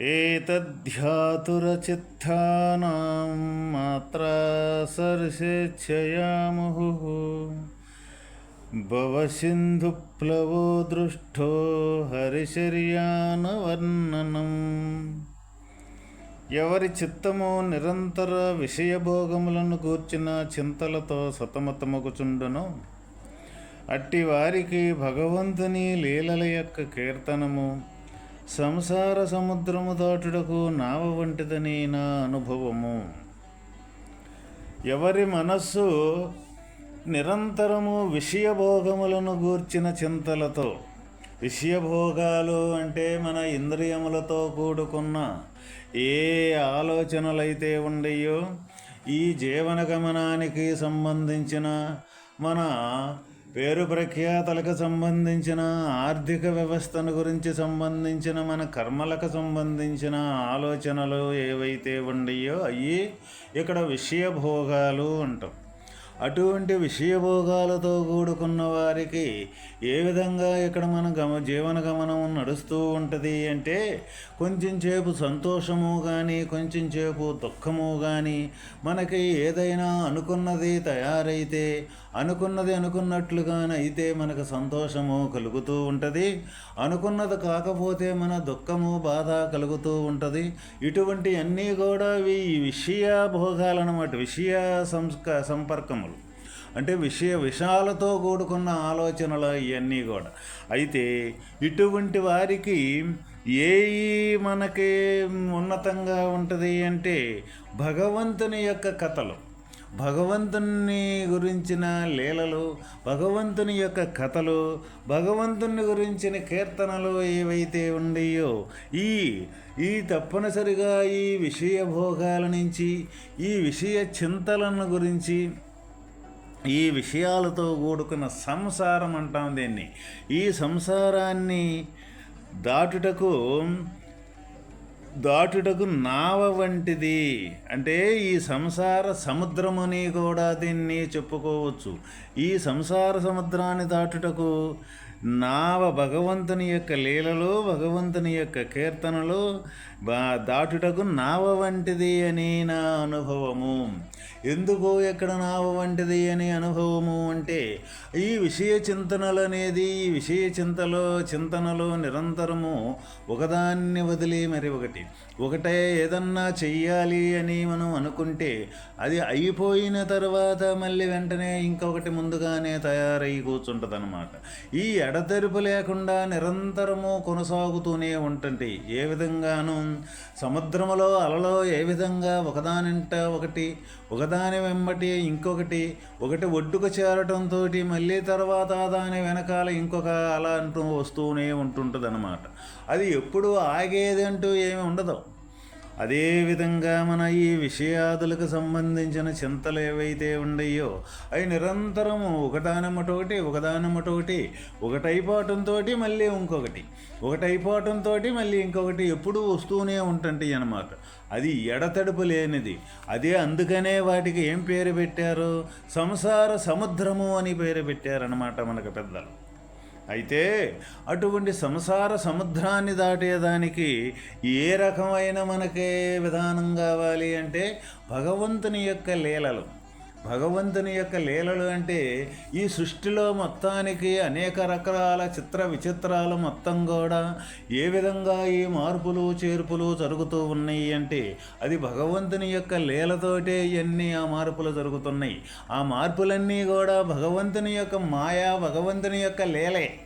ఏతధ్యాతురచిత్తానాం మాత్రా సర్షేచ్ఛయాముహుః భవసింధుప్లవో దృష్టో హరిశర్యానవర్ణనం ఎవరి చిత్తము నిరంతర విషయభోగములను కూర్చిన చింతలతో సతమతమగుచుండును. అట్టి వారికి భగవంతుని లీలల యొక్క కీర్తనము సంసార సముద్రము దాటుటకు నావ వంటిదని నా అనుభవము. ఎవరి మనస్సు నిరంతరము విషయభోగములను గూర్చిన చింతలతో విషయభోగాలు అంటే మన ఇంద్రియములతో కూడుకున్న ఏ ఆలోచనలైతే ఉండయో ఈ జీవన గమనానికి సంబంధించిన మన పేరు ప్రఖ్యాతలకు సంబంధించిన ఆర్థిక వ్యవస్థను గురించి సంబంధించిన మన కర్మలకు సంబంధించిన ఆలోచనలు ఏవైతే ఉండయో అవి ఇక్కడ విషయభోగాలు అంటాం. అటువంటి విషయభోగాలతో కూడుకున్న వారికి ఏ విధంగా ఇక్కడ మన గమ జీవన గమనం నడుస్తూ ఉంటుంది అంటే కొంచెం సేపు సంతోషము కానీ కొంచెం సేపు దుఃఖము కానీ మనకి ఏదైనా అనుకున్నది తయారైతే అనుకున్నది అనుకున్నట్లుగానైతే మనకు సంతోషము కలుగుతూ ఉంటుంది. అనుకున్నది కాకపోతే మన దుఃఖము బాధ కలుగుతూ ఉంటుంది. ఇటువంటి అన్నీ కూడా ఈ విషయ భోగాలన్నమాట విషయ సంస్క సంపర్కములు. అంటే విషయ విషయాలతో కూడుకున్న ఆలోచనలు ఇవన్నీ కూడా. అయితే ఇటువంటి వారికి ఏ మనకి ఉన్నతంగా ఉంటుంది అంటే భగవంతుని యొక్క కథలు. భగవంతుని గురించిన లీలలు భగవంతుని యొక్క కథలు భగవంతుని గురించిన కీర్తనలు ఏవైతే ఉన్నాయో ఈ ఈ తప్పనిసరిగా ఈ విషయ భోగాల నుంచి ఈ విషయ చింతలను గురించి ఈ విషయాలతో కూడుకున్న సంసారం అంటాం దీన్ని. ఈ సంసారాన్ని దాటుటకు దాటుటకు నావ వంటిది. అంటే ఈ సంసార సముద్రముని కూడా దీన్ని చెప్పుకోవచ్చు. ఈ సంసార సముద్రాన్ని దాటుటకు నావ భగవంతుని యొక్క లీలలో భగవంతుని యొక్క కీర్తనలో దాటుటకు నావ వంటిది అని నా అనుభవము. ఎందుకు ఎక్కడ నావ వంటిది అని అనుభవము అంటే ఈ విషయ చింతనలు అనేది ఈ విషయ చింతలో చింతనలో నిరంతరము ఒకదాన్ని వదిలి మరి ఒకటి. ఒకటే ఏదన్నా చెయ్యాలి అని మనం అనుకుంటే అది అయిపోయిన తర్వాత మళ్ళీ వెంటనే ఇంకొకటి ముందుగానే తయారై కూర్చుంటుంది అనమాట ఈ ఎడతెరుపు లేకుండా నిరంతరము కొనసాగుతూనే ఉంటుంది ఏ విధంగానూ సముద్రములో అలలో ఏ విధంగా ఒకదానింట ఒకటి ఒకదాని వెంబటి ఇంకొకటి ఒకటి ఒడ్డుకు చేరటంతో మళ్ళీ తర్వాత దాని వెనకాల ఇంకొక అల అంటూ వస్తూనే ఉంటుంటుంది అది ఎప్పుడు ఆగేది అంటూ ఏమి ఉండదు. అదేవిధంగా మన ఈ విషయాదులకు సంబంధించిన చింతలు ఏవైతే ఉండయో అవి నిరంతరము ఒకదానమ్మటొకటి ఒకదానమ్మటోటి ఒకటైపోవటంతో మళ్ళీ ఇంకొకటి ఒకటైపోవటంతో మళ్ళీ ఇంకొకటి ఎప్పుడూ వస్తూనే ఉంటాయి అన్నమాట. అది ఎడతడుపు లేనిది. అదే అందుకనే వాటికి ఏం పేరు పెట్టారు? సంసార సముద్రము అని పేరు పెట్టారనమాట మనకు పెద్దలు. అయితే అటువంటి సంసార సముద్రాన్ని దాటేదానికి ఏ రకమైన మనకే విధానం కావాలి అంటే భగవంతుని యొక్క లీలలు. భగవంతుని యొక్క లీలలు అంటే ఈ సృష్టిలో మొత్తానికి అనేక రకాల చిత్ర విచిత్రాలు మొత్తం కూడా ఏ విధంగా ఈ మార్పులు చేర్పులు జరుగుతూ ఉన్నాయి అంటే అది భగవంతుని యొక్క లీలతోటే ఇవన్నీ ఆ మార్పులు జరుగుతున్నాయి. ఆ మార్పులన్నీ కూడా భగవంతుని యొక్క మాయా భగవంతుని యొక్క లీలే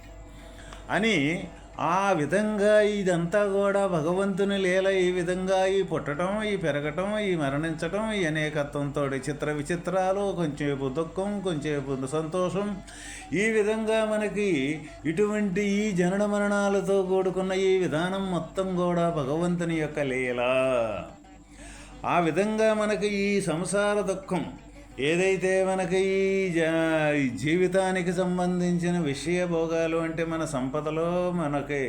అని ఆ విధంగా ఇదంతా కూడా భగవంతుని లీల ఈ విధంగా ఈ పుట్టడం ఈ పెరగటం ఈ మరణించటం ఈ అనేకత్వంతో చిత్ర విచిత్రాలు కొంచెంసేపు దుఃఖం కొంచెంసేపు సంతోషం. ఈ విధంగా మనకి ఇటువంటి ఈ జనన మరణాలతో కూడుకున్న ఈ విధానం మొత్తం కూడా భగవంతుని యొక్క లీల. ఆ విధంగా మనకి ఈ సంసార దుఃఖం ఏదైతే మనకి ఈ జీవితానికి సంబంధించిన విషయ భోగాలు అంటే మన సంపదలో మనకి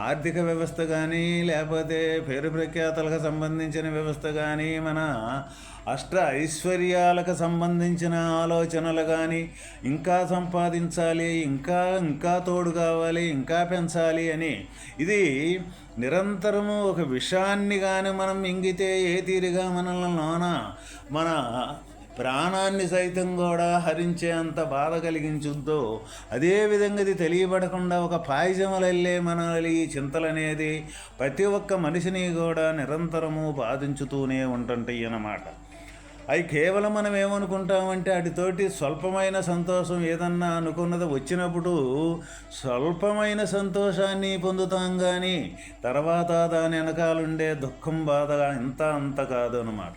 ఆర్థిక వ్యవస్థ కానీ లేకపోతే పేరు ప్రఖ్యాతలకు సంబంధించిన వ్యవస్థ కానీ మన అష్ట ఐశ్వర్యాలకు సంబంధించిన ఆలోచనలు కానీ ఇంకా సంపాదించాలి ఇంకా ఇంకా తోడు కావాలి ఇంకా పెంచాలి అని ఇది నిరంతరము ఒక విషాన్ని కానీ మనం ఇంగితే ఏ తీరుగా మనల్ని నానా మన ప్రాణాన్ని సైతం కూడా హరించే అంత బాధ కలిగించుద్దో. అదే విధంగా ఇది తెలియబడకుండా ఒక పాయజములల్లే మన ఈ ప్రతి ఒక్క మనిషిని కూడా నిరంతరము బాధించుతూనే ఉంటుంటాయి అన్నమాట. అవి కేవలం మనం ఏమనుకుంటామంటే అటుతోటి స్వల్పమైన సంతోషం ఏదన్నా అనుకున్నది వచ్చినప్పుడు స్వల్పమైన సంతోషాన్ని పొందుతాం కానీ తర్వాత దాని వెనకాలుండే దుఃఖం బాధ ఇంత అంత కాదు అన్నమాట.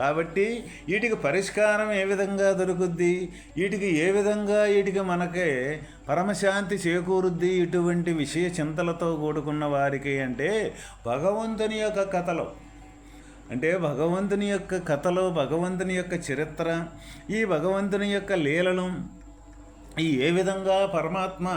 కాబట్టి వీటికి పరిష్కారం ఏ విధంగా దొరుకుద్ది? వీటికి ఏ విధంగా వీటికి మనకే పరమశాంతి చేకూరుద్ది ఇటువంటి విషయ చింతలతో కూడుకున్న వారికి అంటే భగవంతుని యొక్క కథలు. అంటే భగవంతుని యొక్క కథలు భగవంతుని యొక్క చరిత్ర ఈ భగవంతుని యొక్క లీలలు ఈ ఏ విధంగా పరమాత్మ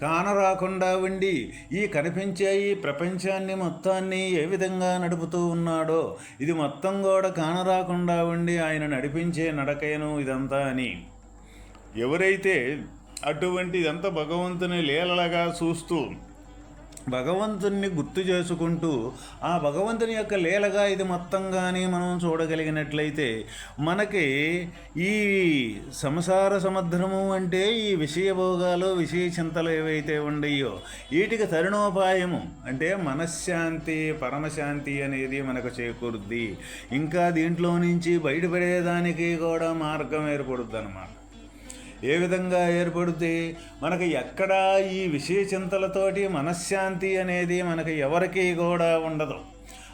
కానరాకుండా ఉండి ఈ కనిపించే ఈ ప్రపంచాన్ని మొత్తాన్ని ఏ విధంగా నడుపుతూ ఉన్నాడో ఇది మొత్తం కూడా కానరాకుండా ఉండి ఆయన నడిపించే నడకేను ఇదంతా అని. ఎవరైతే అటువంటి ఇదంతా భగవంతుని లీలలగా చూస్తూ భగవంతుణ్ణి గుర్తు చేసుకుంటూ ఆ భగవంతుని యొక్క లీలగా ఇది మొత్తంగానే మనం చూడగలిగినట్లయితే మనకి ఈ సంసార సముద్రము అంటే ఈ విషయ భోగాలు విషయ చింతలు ఏవైతే ఉండయో వీటికి తరుణోపాయము అంటే మనశ్శాంతి పరమశాంతి అనేది మనకు చేకూరుద్ది. ఇంకా దీంట్లో నుంచి బయటపడేదానికి కూడా మార్గం ఏర్పడుద్ది అన్నమాట ఏ విధంగా ఏర్పడుద్ది? మనకి ఎక్కడ ఈ విషయ చింతలతోటి మనశ్శాంతి అనేది మనకి ఎవరికి కూడా ఉండదు.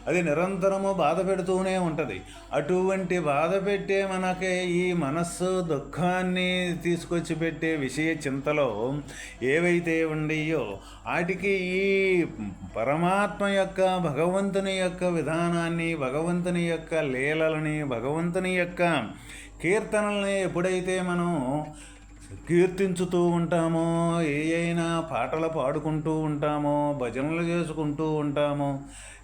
అది నిరంతరము బాధ పెడుతూనే ఉంటుంది. అటువంటి బాధ పెట్టే మనకి ఈ మనస్సు దుఃఖాన్ని తీసుకొచ్చి పెట్టే విషయ చింతలో ఏవైతే ఉండయో వాటికి ఈ పరమాత్మ యొక్క భగవంతుని యొక్క విధానాన్ని భగవంతుని యొక్క లీలలని భగవంతుని యొక్క కీర్తనల్ని ఎప్పుడైతే మనం కీర్తించుతూ ఉంటామో ఏ అయినా పాటలు పాడుకుంటూ ఉంటామో భజనలు చేసుకుంటూ ఉంటామో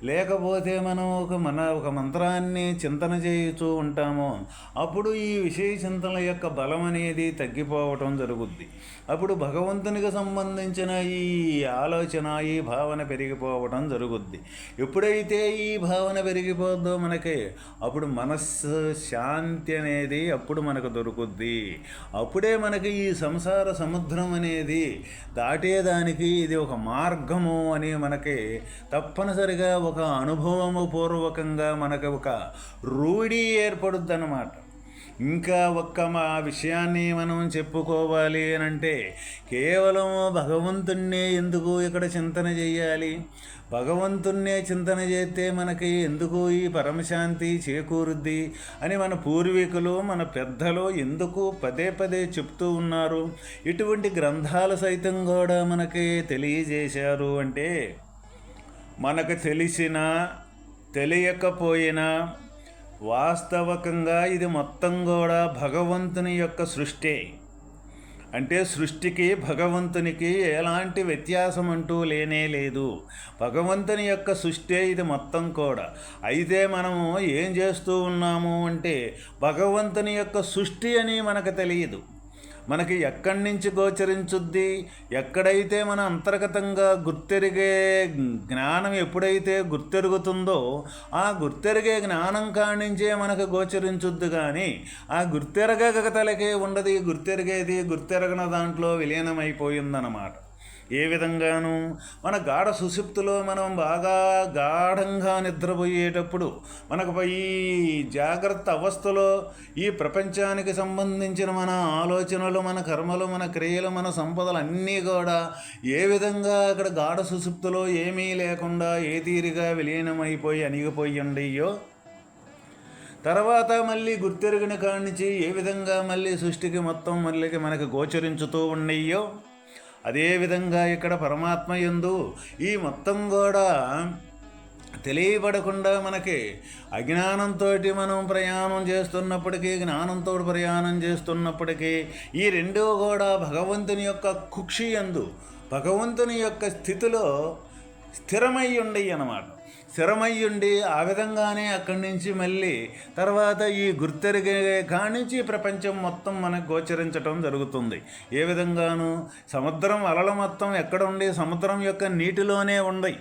లేకపోతే మనం ఒక మన ఒక మంత్రాన్ని చింతన చేయుతూ ఉంటామో అప్పుడు ఈ విషయ చింతన యొక్క బలం అనేది తగ్గిపోవటం జరుగుద్ది. అప్పుడు భగవంతునికి సంబంధించిన ఈ ఆలోచన ఈ భావన పెరిగిపోవటం జరుగుద్ది. ఎప్పుడైతే ఈ భావన పెరిగిపోద్దో మనకి అప్పుడు మనస్సు శాంతి అనేది అప్పుడు మనకు దొరుకుద్ది. అప్పుడే మనకి ఈ సంసార సముద్రం అనేది దాటేదానికి ఇది ఒక మార్గము అని మనకి తప్పనిసరిగా ఒక అనుభవము పూర్వకంగా మనకి ఒక రూఢి ఏర్పడుద్ది అన్నమాట ఇంకా ఒక్క మా విషయాన్ని మనం చెప్పుకోవాలి అని అంటే కేవలం భగవంతుణ్ణే ఎందుకు ఇక్కడ చింతన చేయాలి? భగవంతుణ్ణే చింతన చేస్తే మనకి ఎందుకు ఈ పరమశాంతి చేకూరుద్ది? అని మన పూర్వీకులు మన పెద్దలు ఎందుకు పదే పదే చెప్తూ ఉన్నారు. ఇటువంటి గ్రంథాలు సైతం కూడా మనకి తెలియజేశారు అంటే మనకు తెలిసినా తెలియకపోయినా వాస్తవకంగా ఇది మొత్తం కూడా భగవంతుని యొక్క సృష్టి. అంటే సృష్టికి భగవంతునికి ఎలాంటి వ్యత్యాసం అంటూ లేనే లేదు. భగవంతుని యొక్క సృష్టి ఇది మొత్తం కూడా. అయితే మనము ఏం చేస్తూ ఉన్నాము అంటే భగవంతుని యొక్క సృష్టి అని మనకు తెలియదు. మనకి ఎక్కడి నుంచి గోచరించుద్ది? ఎక్కడైతే మన అంతర్గతంగా గుర్తెరిగే జ్ఞానం ఎప్పుడైతే గుర్తెరుగుతుందో ఆ గుర్తెరిగే జ్ఞానం కానించే మనకు గోచరించుద్ది కానీ ఆ గుర్తెరగగతలకే ఉండదు గుర్తెరిగేది గుర్తెరగన దాంట్లో విలీనమైపోయిందన్నమాట. ఏ విధంగాను మన గాఢ సుషుప్తిలో మనం బాగా గాఢంగా నిద్రపోయేటప్పుడు మనకు ఈ జాగ్రత్త అవస్థలో ఈ ప్రపంచానికి సంబంధించిన మన ఆలోచనలు మన కర్మలు మన క్రియలు మన సంపదలు అన్నీ కూడా ఏ విధంగా అక్కడ గాఢ సుషుప్తిలో ఏమీ లేకుండా ఏ తీరిగా విలీనమైపోయి అణిగిపోయి ఉండయో తర్వాత మళ్ళీ గుర్తెరిగిన కానించి ఏ విధంగా మళ్ళీ సృష్టికి మొత్తం మళ్ళీ మనకి గోచరించుతూ ఉండయ్యో అదేవిధంగా ఇక్కడ పరమాత్మ ఎందు ఈ మొత్తం కూడా తెలియబడకుండా మనకి అజ్ఞానంతో మనం ప్రయాణం చేస్తున్నప్పటికీ జ్ఞానంతో ప్రయాణం చేస్తున్నప్పటికీ ఈ రెండూ కూడా భగవంతుని యొక్క కుక్షి ఎందు భగవంతుని యొక్క స్థితిలో స్థిరమై ఉండయి అన్నమాట స్థిరమయ్యుండి ఆ విధంగానే అక్కడి నుంచి మళ్ళీ తర్వాత ఈ గుర్తెరిగే కానించి ప్రపంచం మొత్తం మనకు గోచరించటం జరుగుతుంది. ఏ విధంగాను సముద్రం అలల మొత్తం ఎక్కడ ఉండి సముద్రం యొక్క నీటిలోనే ఉండయి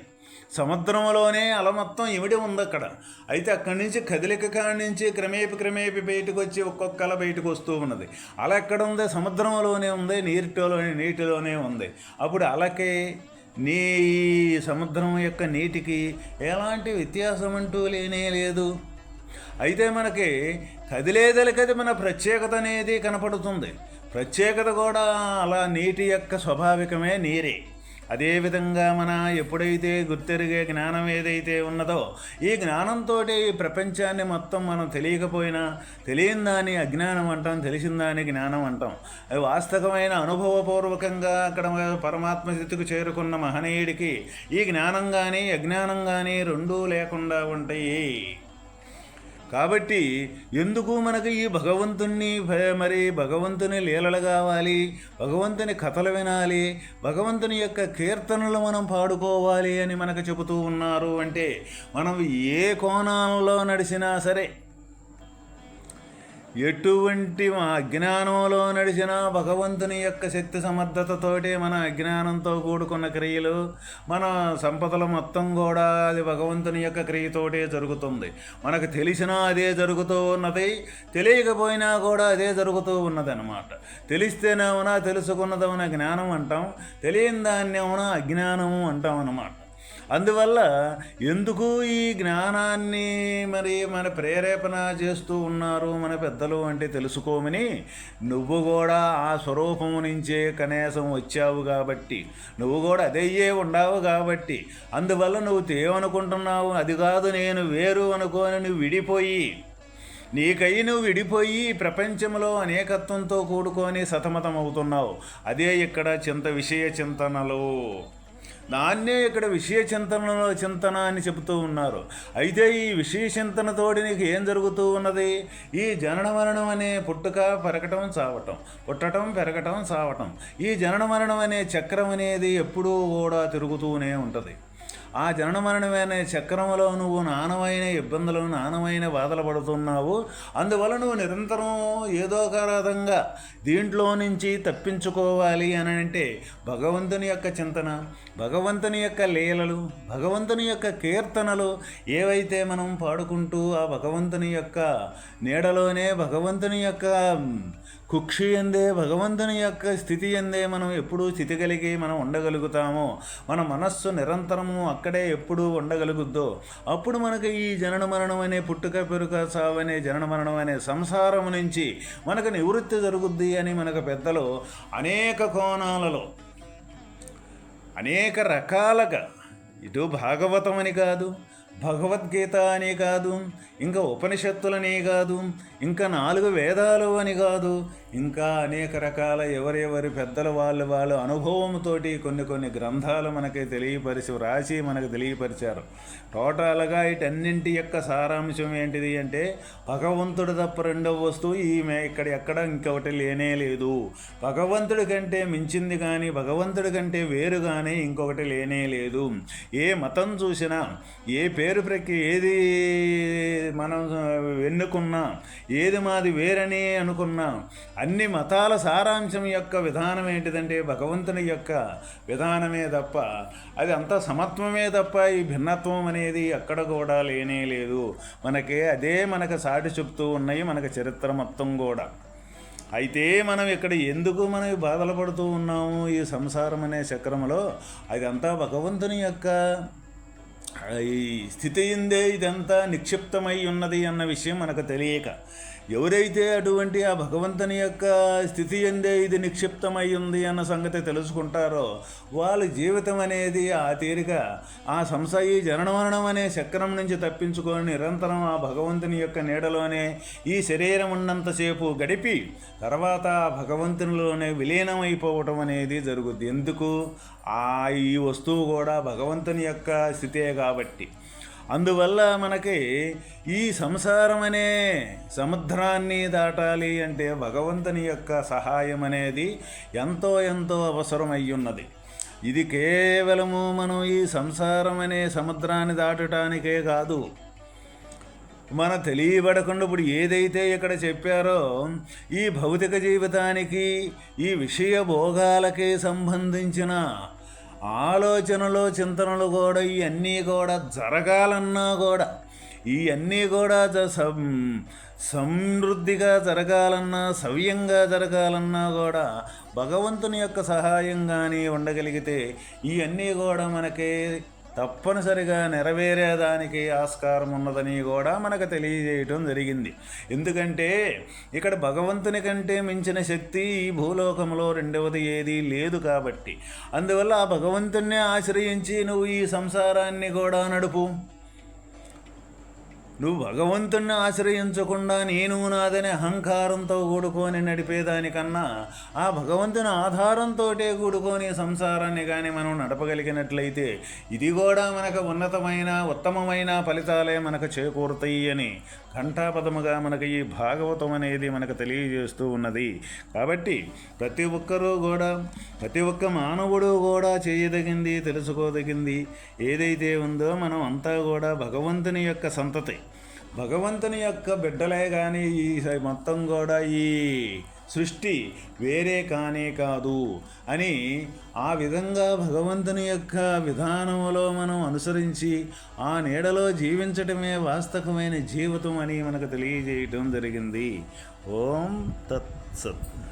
సముద్రంలోనే అల మొత్తం ఇమిడి ఉంది అక్కడ అయితే అక్కడి నుంచి కదిలిక కాడి నుంచి క్రమేపి క్రమేపి బయటకు వచ్చి ఒక్కొక్క అల బయటకు వస్తూ ఉన్నది. అల ఎక్కడ ఉంది సముద్రంలోనే ఉంది నీటిలోనే నీటిలోనే ఉంది. అప్పుడు అలకే నీ సముద్రం యొక్క నీటికి ఎలాంటి వ్యత్యాసం అంటూ లేనే లేదు. అయితే మనకి కదిలేదలికది మన ప్రత్యేకత అనేది కనపడుతుంది. ప్రత్యేకత కూడా అలా నీటి యొక్క స్వాభావికమే నీరే. అదేవిధంగా మన ఎప్పుడైతే గుర్తెరిగే జ్ఞానం ఏదైతే ఉన్నదో ఈ జ్ఞానంతో ఈ ప్రపంచాన్ని మొత్తం మనం తెలియకపోయినా తెలియని దాన్ని అజ్ఞానం అంటాం తెలిసిన దాన్ని జ్ఞానం అంటాం. అది వాస్తవమైన అనుభవపూర్వకంగా అక్కడ పరమాత్మ స్థితికి చేరుకున్న మహనీయుడికి ఈ జ్ఞానం కానీ అజ్ఞానం కానీ రెండూ లేకుండా ఉంటాయి. కాబట్టి ఎందుకు మనకు ఈ భగవంతుణ్ణి మరి భగవంతుని లీలలు కావాలి? భగవంతుని కథలు వినాలి? భగవంతుని యొక్క కీర్తనలు మనం పాడుకోవాలి అని మనకు చెబుతూ ఉన్నారు అంటే మనం ఏ కోణాల్లో నడిచినా సరే ఎటువంటి మా అజ్ఞానంలో నడిచిన భగవంతుని యొక్క శక్తి సమర్థతతోటే మన అజ్ఞానంతో కూడుకున్న క్రియలు మన సంపదలు మొత్తం కూడా అది భగవంతుని యొక్క క్రియతోటే జరుగుతుంది. మనకు తెలిసినా అదే జరుగుతూ ఉన్నది తెలియకపోయినా కూడా అదే జరుగుతూ ఉన్నది అనమాట తెలిస్తేనేమన్నా తెలుసుకున్నదమన జ్ఞానం అంటాం తెలియని దాన్ని ఏమన్నా అజ్ఞానము అంటాం అన్నమాట అందువల్ల ఎందుకు ఈ జ్ఞానాన్ని మరి మన ప్రేరేపణ చేస్తూ ఉన్నారు మన పెద్దలు అంటే తెలుసుకోమని నువ్వు కూడా ఆ స్వరూపము నుంచే కనీసం వచ్చావు కాబట్టి నువ్వు కూడా అదయ్యే ఉండావు కాబట్టి అందువల్ల నువ్వు తేవనుకుంటున్నావు అది కాదు నేను వేరు అనుకోని నువ్వు విడిపోయి నీకై నువ్వు విడిపోయి ప్రపంచంలో అనేకత్వంతో కూడుకొని సతమతమవుతున్నావు. అదే ఇక్కడ చింత విషయ చింతనలు. దాన్నే ఇక్కడ విషయ చింతనలో చింతన అని చెబుతూ ఉన్నారు. అయితే ఈ విషయ చింతనతోటి నీకు ఏం జరుగుతూ ఉన్నది? ఈ జనన మరణం అనే పుట్టుక పెరగటం చావటం పుట్టటం పెరగటం చావటం. ఈ జనన మరణం అనే చక్రం అనేది ఎప్పుడూ కూడా తిరుగుతూనే ఉంటుంది. ఆ జనన మరణమైన చక్రంలో నువ్వు నానమైన ఇబ్బందులు నానమైన బాధలు పడుతున్నావు. అందువల్ల నువ్వు నిరంతరం ఏదో ఒక రకంగా దీంట్లో నుంచి తప్పించుకోవాలి అని అంటే భగవంతుని యొక్క చింతన భగవంతుని యొక్క లీలలు భగవంతుని యొక్క కీర్తనలు ఏవైతే మనం పాడుకుంటూ ఆ భగవంతుని యొక్క నీడలోనే భగవంతుని యొక్క కుక్షి ఎందే భగవంతుని యొక్క స్థితి ఎందే మనం ఎప్పుడూ స్థితి కలిగి మనం ఉండగలుగుతామో మన మనస్సు నిరంతరము అక్కడే ఎప్పుడూ ఉండగలుగుద్దో అప్పుడు మనకు ఈ జనన మరణం అనే పుట్టుక పెరుక సావు అనే జనన మరణం అనే సంసారం నుంచి మనకు నివృత్తి జరుగుద్ది అని మనకు పెద్దలు అనేక కోణాలలో అనేక రకాలుగా ఇటు భాగవతం అని కాదు భగవద్గీత అని కాదు ఇంకా ఉపనిషత్తులని కాదు ఇంకా నాలుగు వేదాలు అని కాదు ఇంకా అనేక రకాల ఎవరెవరి పెద్దల వాళ్ళు వాళ్ళ అనుభవంతోటి కొన్ని కొన్ని గ్రంథాలు మనకి తెలియపరిచి వ్రాసి మనకు తెలియపరిచారు. టోటల్గా వీటన్నింటి యొక్క సారాంశం ఏంటిది అంటే భగవంతుడు తప్ప రెండవ వస్తువు ఈమె ఇక్కడ ఎక్కడ ఇంకొకటి లేనే లేదు. భగవంతుడి కంటే మించింది కానీ భగవంతుడి కంటే వేరు కానీ ఇంకొకటి లేనే లేదు. ఏ మతం చూసినా ఏ పేరు ప్రక్రియ ఏది మనం ఎన్నుకున్నా ఏది మాది వేరని అనుకున్నా అన్ని మతాల సారాంశం యొక్క విధానం ఏంటిదంటే భగవంతుని యొక్క విధానమే తప్ప అది అంత సమత్వమే తప్ప ఈ భిన్నత్వం అనేది ఎక్కడ కూడా లేనే లేదు. మనకి అదే మనకు సాటి చెప్తూ ఉన్నాయి మనకు చరిత్ర మొత్తం కూడా. అయితే మనం ఇక్కడ ఎందుకు మనం బాధలు పడుతూ ఉన్నాము ఈ సంసారం అనే చక్రంలో అదంతా భగవంతుని యొక్క ఈ స్థితి ఇందే ఇదంతా నిక్షిప్తమై ఉన్నది అన్న విషయం మనకు తెలియక. ఎవరైతే అటువంటి ఆ భగవంతుని యొక్క స్థితి ఎందే ఇది నిక్షిప్తమై ఉంది అన్న సంగతి తెలుసుకుంటారో వాళ్ళ జీవితం అనేది ఆ తీరిక ఆ సంస జననమరణం అనే చక్రం నుంచి తప్పించుకొని నిరంతరం ఆ భగవంతుని యొక్క నీడలోనే ఈ శరీరం ఉన్నంతసేపు గడిపి తర్వాత ఆ భగవంతునిలోనే విలీనమైపోవటం అనేది జరుగుద్ది. ఎందుకు? ఆ ఈ వస్తువు కూడా భగవంతుని యొక్క స్థితే కాబట్టి. అందువల్ల మనకి ఈ సంసారం అనే సముద్రాన్ని దాటాలి అంటే భగవంతుని యొక్క సహాయం అనేది ఎంతో ఎంతో అవసరమయ్యున్నది. ఉన్నది ఇది కేవలము మనం ఈ సంసారం అనే సముద్రాన్ని దాటటానికే కాదు. మన తెలియబడకుండా ఇప్పుడు ఏదైతే ఇక్కడ చెప్పారో ఈ భౌతిక జీవితానికి ఈ విషయ భోగాలకి సంబంధించిన ఆలోచనలు చింతనలు కూడా ఇవన్నీ కూడా జరగాలన్నా కూడా ఇవన్నీ కూడా జ- సం- సమృద్ధిగా జరగాలన్నా సవ్యంగా జరగాలన్నా కూడా భగవంతుని యొక్క సహాయం కానీ ఉండగలిగితే ఇవన్నీ కూడా మనకి తప్పనిసరిగా నెరవేరేదానికి ఆస్కారం ఉన్నదని కూడా మనకు తెలియజేయటం జరిగింది. ఎందుకంటే ఇక్కడ భగవంతుని కంటే మించిన శక్తి ఈ భూలోకంలో రెండవది ఏదీ లేదు కాబట్టి. అందువల్ల ఆ భగవంతుణ్ణి ఆశ్రయించి నువ్వు ఈ సంసారాన్ని కూడా నడుపు. నువ్వు భగవంతుణ్ణి ఆశ్రయించకుండా నేను నాదని అహంకారంతో కూడుకొని నడిపేదానికన్నా ఆ భగవంతుని ఆధారంతో కూడుకొని సంసారాన్ని కానీ మనం నడపగలిగినట్లయితే ఇది కూడా మనకు ఉన్నతమైన ఉత్తమమైన ఫలితాలే మనకు చేకూరుతాయి అని ఘంటాపదముగా మనకు ఈ భాగవతం అనేది మనకు తెలియజేస్తూ ఉన్నది. కాబట్టి ప్రతి ఒక్కరూ కూడా ప్రతి ఒక్క మానవుడు కూడా చేయదగింది తెలుసుకోదగింది ఏదైతే ఉందో మనం అంతా కూడా భగవంతుని యొక్క సంతతి. భగవంతుని యొక్క బిడ్డలే కానీ ఈ మొత్తం కూడా ఈ సృష్టి వేరే కానే కాదు అని ఆ విధంగా భగవంతుని యొక్క విధానంలో మనం అనుసరించి ఆ నీడలో జీవించటమే వాస్తవమైన జీవితం అని మనకు తెలియజేయటం జరిగింది. ఓం తత్సత్